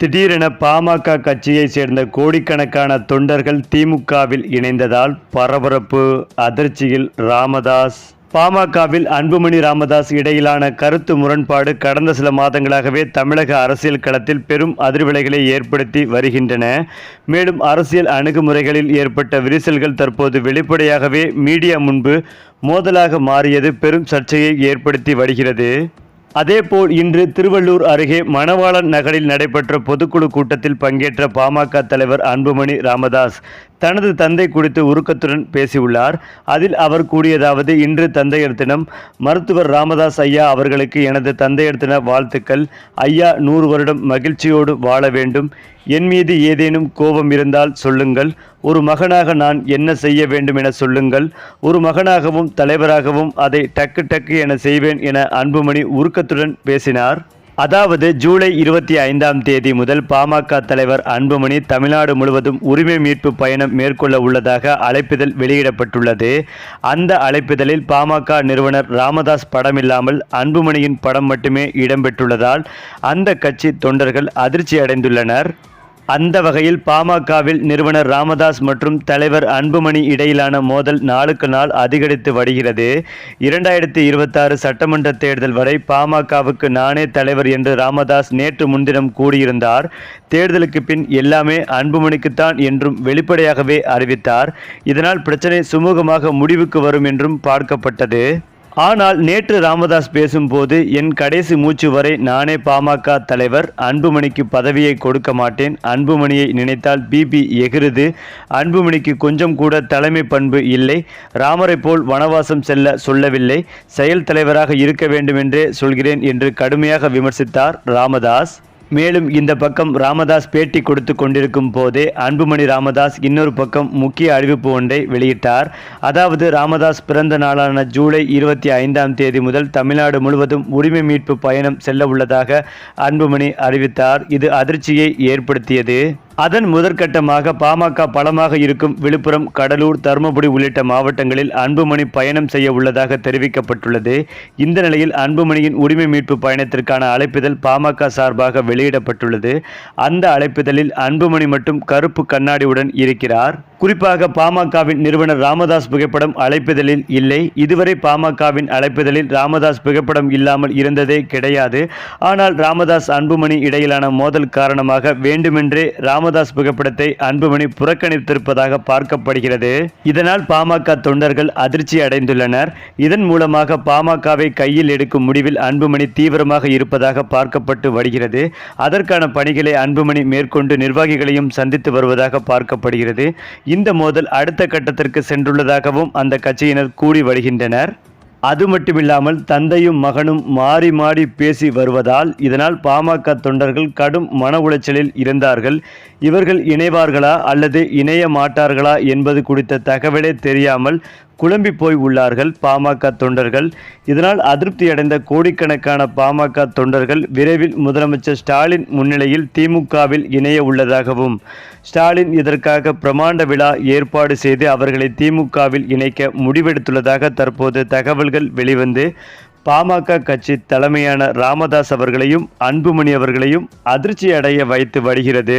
திடீரென பாமக கட்சியை சேர்ந்த கோடிக்கணக்கான தொண்டர்கள் திமுகவில் இணைந்ததால் பரபரப்பு அதிர்ச்சியில் ராமதாஸ். பாமகவில் அன்புமணி ராமதாஸ் இடையிலான கருத்து முரண்பாடு கடந்த சில மாதங்களாகவே தமிழக அரசியல் களத்தில் பெரும் அதிர்வலைகளை ஏற்படுத்தி வருகின்றன. மேலும் அரசியல் அணுகுமுறைகளில் ஏற்பட்ட விரிசல்கள் தற்போது வெளிப்படையாகவே மீடியா முன்பு மோதலாக மாறியது பெரும் சர்ச்சையை ஏற்படுத்தி வருகிறது. அதேபோல் இன்று திருவள்ளூர் அருகே மணவாளன் நகரில் நடைபெற்ற பொதுக்குழு கூட்டத்தில் பங்கேற்ற பாமக தலைவர் அன்புமணி ராமதாஸ் தனது தந்தை குறித்து உருக்கத்துடன் பேசியுள்ளார். அதில் அவர் கூறியதாவது இன்று தந்தையர் தினம் மருத்துவர் ராமதாஸ் ஐயா அவர்களுக்கு எனது தந்தையர் தின வாழ்த்துக்கள். ஐயா நூறு வருடம் மகிழ்ச்சியோடு வாழ வேண்டும். என் மீது ஏதேனும் கோபம் இருந்தால் சொல்லுங்கள். ஒரு மகனாக நான் என்ன செய்ய வேண்டும் என சொல்லுங்கள். ஒரு மகனாகவும் தலைவராகவும் அதை டக்கு டக்கு என செய்வேன் என அன்புமணி உருக்கத்துடன் பேசினார். அதாவது ஜூலை இருபத்தி ஐந்தாம் தேதி முதல் பாமக தலைவர் அன்புமணி தமிழ்நாடு முழுவதும் உரிமை மீட்பு பயணம் மேற்கொள்ள உள்ளதாக அழைப்பிதழ் வெளியிடப்பட்டுள்ளது. அந்த அழைப்பிதழில் பாமக நிறுவனர் ராமதாஸ் படமில்லாமல் அன்புமணியின் படம் மட்டுமே இடம்பெற்றுள்ளதால் அந்த கட்சி தொண்டர்கள் அதிர்ச்சி அடைந்துள்ளனர் அந்த வகையில் பாமகவில் நிறுவனர் ராமதாஸ் மற்றும் தலைவர் அன்புமணி இடையிலான மோதல் நாளுக்கு நாள் அதிகரித்து வருகிறது. இரண்டாயிரத்தி இருபத்தாறு சட்டமன்ற தேர்தல் வரை பாமகவுக்கு நானே தலைவர் என்று ராமதாஸ் நேற்று முன்தினம் கூறியிருந்தார். தேர்தலுக்கு பின் எல்லாமே அன்புமணிக்குத்தான் என்றும் வெளிப்படையாகவே அறிவித்தார். இதனால் பிரச்சனை சுமூகமாக முடிவுக்கு வரும் என்றும் பார்க்கப்பட்டது. ஆனால் நேற்று ராமதாஸ் பேசும்போது என் கடைசி மூச்சு வரை நானே பாமக தலைவர். அன்புமணிக்கு பதவியை கொடுக்க மாட்டேன். அன்புமணியை நினைத்தால் பிபி எகிருது. அன்புமணிக்கு கொஞ்சம் கூட தலைமை பண்பு இல்லை. ராமரை போல் வனவாசம் செல்ல சொல்லவில்லை. செயல் தலைவராக இருக்க வேண்டுமென்றே சொல்கிறேன் என்று கடுமையாக விமர்சித்தார் ராமதாஸ். மேலும் இந்த பக்கம் ராமதாஸ் பேட்டி கொடுத்து கொண்டிருக்கும் போதே அன்புமணி ராமதாஸ் இன்னொரு பக்கம் முக்கிய அறிவிப்பு ஒன்றை வெளியிட்டார். அதாவது ராமதாஸ் பிறந்த நாளான ஜூலை இருபத்தி ஐந்தாம் தேதி முதல் தமிழ்நாடு முழுவதும் உரிமை மீட்பு பயணம் செல்ல உள்ளதாக அன்புமணி அறிவித்தார். இது அதிர்ச்சியை ஏற்படுத்தியது. அதன் முதற்கட்டமாக பாமக பலமாக இருக்கும் விழுப்புரம் கடலூர் தருமபுரி உள்ளிட்ட மாவட்டங்களில் அன்புமணி பயணம் செய்ய உள்ளதாக தெரிவிக்கப்பட்டுள்ளது. இந்த நிலையில் அன்புமணியின் உரிமை மீட்பு பயணத்திற்கான அழைப்பிதழ் பாமக சார்பாக வெளியிடப்பட்டுள்ளது. அந்த அழைப்பிதழில் அன்புமணி மட்டும் கருப்பு கண்ணாடியுடன் இருக்கிறார். குறிப்பாக பாமகவின் நிறுவனர் ராமதாஸ் புகைப்படம் அழைப்பிதழில் இல்லை. இதுவரை பாமகவின் அழைப்பிதழில் ராமதாஸ் புகைப்படம் இல்லாமல் இருந்ததே கிடையாது. ஆனால் ராமதாஸ் அன்புமணி இடையிலான மோதல் காரணமாக வேண்டுமென்றே ராம ராமதாஸ் புகைப்படத்தை அன்புமணி புறக்கணித்திருப்பதாக பார்க்கப்படுகிறது. இதனால் பாமக தொண்டர்கள் அதிர்ச்சி அடைந்துள்ளனர். இதன் மூலமாக பாமகவை கையில் எடுக்கும் முடிவில் அன்புமணி தீவிரமாக இருப்பதாக பார்க்கப்பட்டு வருகிறது. அதற்கான பணிகளை அன்புமணி மேற்கொண்டு நிர்வாகிகளையும் சந்தித்து வருவதாக பார்க்கப்படுகிறது. இந்த மோதல் அடுத்த கட்டத்திற்கு சென்றுள்ளதாகவும் அந்த கட்சியினர் கூறி வருகின்றனர். அது மட்டுமில்லாமல் தந்தையும் மகனும் மாறி மாறி பேசி வருவதால் இதனால் பாமக தொண்டர்கள் கடும் மன உளைச்சலில் இருந்தார்கள். இவர்கள் இணைவார்களா அல்லது இணைய மாட்டார்களா என்பது குறித்த தகவலே தெரியாமல் குழம்பி போய் உள்ளார்கள் பாமக தொண்டர்கள். இதனால் அதிருப்தி அடைந்த கோடிக்கணக்கான பாமக தொண்டர்கள் விரைவில் முதலமைச்சர் ஸ்டாலின் முன்னிலையில் திமுகவில் இணைய உள்ளதாகவும் ஸ்டாலின் இதற்காக பிரமாண்ட விழா ஏற்பாடு செய்து அவர்களை திமுகவில் இணைக்க முடிவெடுத்துள்ளதாக தற்போது தகவல்கள் வெளிவந்து பாமக கட்சி தலைமையான ராமதாஸ் அவர்களையும் அன்புமணி அவர்களையும் அதிர்ச்சி அடைய வைத்து வருகிறது.